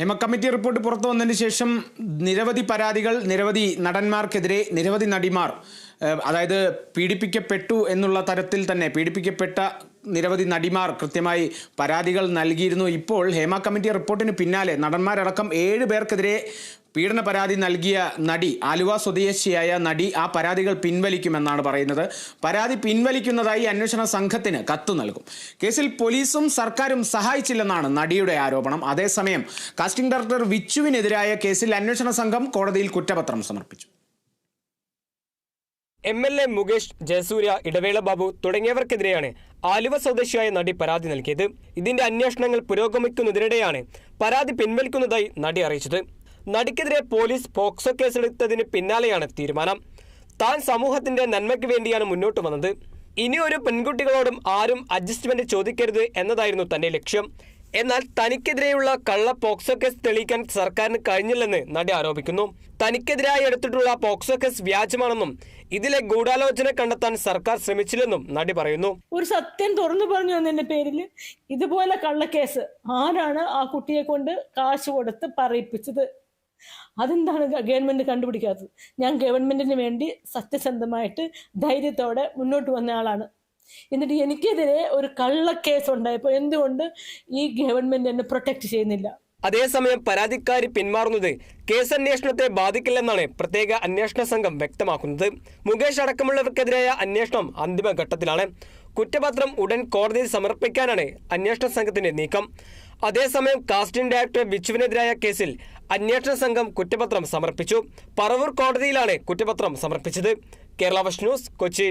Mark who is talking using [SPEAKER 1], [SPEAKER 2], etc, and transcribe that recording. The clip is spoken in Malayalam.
[SPEAKER 1] ഹേമ കമ്മിറ്റി റിപ്പോർട്ട് പുറത്തു വന്നതിന് ശേഷം നിരവധി പരാതികൾ നിരവധി നടന്മാർക്കെതിരെ നിരവധി നടിമാർ അതായത് പീഡിപ്പിക്കപ്പെട്ടു എന്നുള്ള തരത്തിൽ തന്നെ പീഡിപ്പിക്കപ്പെട്ട നിരവധി നടിമാർ കൃത്യമായി പരാതികൾ നൽകിയിരുന്നു. ഇപ്പോൾ ഹേമ കമ്മിറ്റി റിപ്പോർട്ടിന് പിന്നാലെ നടന്മാരടക്കം ഏഴ് പേർക്കെതിരെ പീഡന പരാതി നൽകിയ നടി ആലുവ സ്വദേശിയായ നടി ആ പരാതികൾ പിൻവലിക്കുമെന്നാണ് പറയുന്നത്. പരാതി പിൻവലിക്കുന്നതായി അന്വേഷണ സംഘത്തിന് കത്ത് നൽകും. കേസിൽ പോലീസും സർക്കാരും സഹായിച്ചില്ലെന്നാണ് നടിയുടെ ആരോപണം. അതേസമയം കാസ്റ്റിംഗ് ഡയറക്ടർ വിച്ചുവിനെതിരായ കേസിൽ അന്വേഷണ സംഘം കോടതിയിൽ കുറ്റപത്രം സമർപ്പിച്ചു.
[SPEAKER 2] M L A Mukesh Jayasurya Idavela Babu തുടങ്ങിയവർക്കെതിരെയാണ് Aluva സ്വദേശിയായ നടി പരാതി നൽകിയത്. ഇതിന്റെ അന്വേഷണങ്ങൾ പുരോഗമിക്കുന്നതിനിടെയാണ് പരാതി പിൻവലിക്കുന്നതായി നടി അറിയിച്ചത്. നടിക്കെതിരെ പോലീസ് പോക്സോ കേസെടുത്തതിന് പിന്നാലെയാണ് തീരുമാനം. താൻ സമൂഹത്തിന്റെ നന്മയ്ക്ക് വേണ്ടിയാണ് മുന്നോട്ട് വന്നത്. ഇനി ഒരു പെൺകുട്ടികളോടും ആരും അഡ്ജസ്റ്റ്മെന്റ് ചോദിക്കരുത് എന്നതായിരുന്നു തന്റെ ലക്ഷ്യം. എന്നാൽ തനിക്കെതിരെയുള്ള കള്ള പോക്സോ കേസ് തെളിയിക്കാൻ സർക്കാരിന് കഴിഞ്ഞില്ലെന്ന് നടി ആരോപിക്കുന്നു. തനിക്കെതിരായി എടുത്തിട്ടുള്ള പോക്സോ കേസ് വ്യാജമാണെന്നും ഇതിലെ ഗൂഢാലോചന കണ്ടെത്താൻ സർക്കാർ ശ്രമിച്ചില്ലെന്നും നടി പറയുന്നു.
[SPEAKER 3] ഒരു സത്യം തുറന്നു പറഞ്ഞു എന്നതിന്റെ പേരിൽ ഇതുപോലെ കള്ളക്കേസ് ആരാണ് ആ കുട്ടിയെ കൊണ്ട് കാശ് കൊടുത്ത് പറയിപ്പിച്ചത്? അതെന്താണ് ഗവൺമെന്റ് കണ്ടുപിടിക്കാത്തത്? ഞാൻ ഗവൺമെന്റിന് വേണ്ടി സത്യസന്ധമായിട്ട് ധൈര്യത്തോടെ മുന്നോട്ട് വന്ന ആളാണ്. എന്നിട്ട് എനിക്കെതിരെ ഒരു കള്ളക്കേസ് ഉണ്ടായപ്പോൾ എന്തുകൊണ്ട് ഈ ഗവൺമെന്റ് എന്നെ പ്രൊട്ടക്ട് ചെയ്യുന്നില്ല?
[SPEAKER 2] അതേസമയം പരാതിക്കാരി പിന്മാറുന്നത് കേസന്വേഷണത്തെ ബാധിക്കില്ലെന്നാണ് പ്രത്യേക അന്വേഷണ സംഘം വ്യക്തമാക്കുന്നത്. മുകേഷ് അടക്കമുള്ളവർക്കെതിരായ അന്വേഷണം അന്തിമഘട്ടത്തിലാണ്. കുറ്റപത്രം ഉടൻ കോടതിയിൽ സമർപ്പിക്കാനാണ് അന്വേഷണ സംഘത്തിന്റെ നീക്കം. അതേസമയം കാസ്റ്റിംഗ് ഡയറക്ടർ ബിച്ചുവിനെതിരായ കേസിൽ അന്വേഷണ സംഘം കുറ്റപത്രം സമർപ്പിച്ചു. പറവൂർ കോടതിയിലാണ് കുറ്റപത്രം സമർപ്പിച്ചത്. കേരള വഷ് ന്യൂസ് കൊച്ചി.